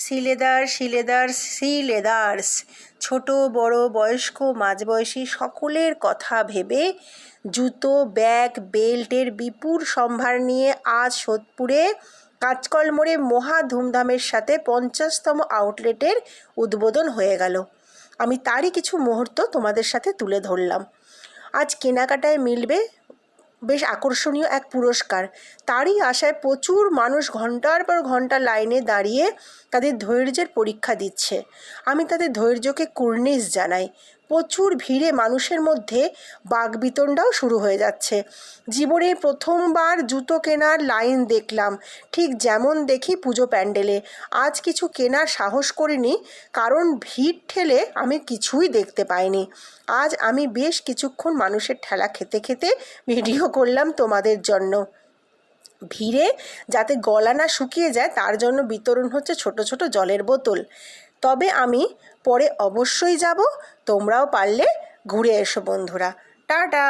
শিলেদার শিলেদার, শিলেদার্স। ছোট, বড়, বয়স্ক, মাঝবয়সী সকলের কথা ভেবে জুতো, ব্যাগ, বেল্টের বিপুল সম্ভার নিয়ে আজ সোদপুরে কাঁচকল মোড়ে মহা ধুমধামের সাথে পঞ্চাশতম আউটলেটের উদ্বোধন হয়ে গেল। আমি তারই কিছু মুহূর্ত তোমাদের সাথে তুলে ধরলাম। আজ কেনাকাটায় মিলবে বেশ আকর্ষণীয় এক পুরস্কার। তারই আশায় প্রচুর মানুষ ঘণ্টার পর ঘণ্টা লাইনে দাঁড়িয়ে তাদের ধৈর্যের পরীক্ষা দিচ্ছে। আমি তাদের ধৈর্যকে কুর্নিশ জানাই। প্রচুর ভিড়ে মানুষের মধ্যে বাগবিতণ্ডাও শুরু হয়ে যাচ্ছে। জীবনে প্রথমবার জুতো কেনার লাইন দেখলাম। ঠিক যেমন দেখি পুজো প্যান্ডেলে। আজ কিছু কেনার সাহস করিনি, কারণ ভিড় ঠেলে আমি কিছুই দেখতে পাইনি। আজ আমি বেশ কিছুক্ষণ মানুষের ঠেলা খেতে খেতে ভিডিও করলাম তোমাদের জন্য। ভিড়ে যাতে গলা না শুকিয়ে যায়, তার জন্য বিতরণ হচ্ছে ছোট ছোট জলের বোতল। তবে আমি পরে অবশ্যই যাব। তোমরাও পারলে ঘুরে এসো বন্ধুরা। টাটা!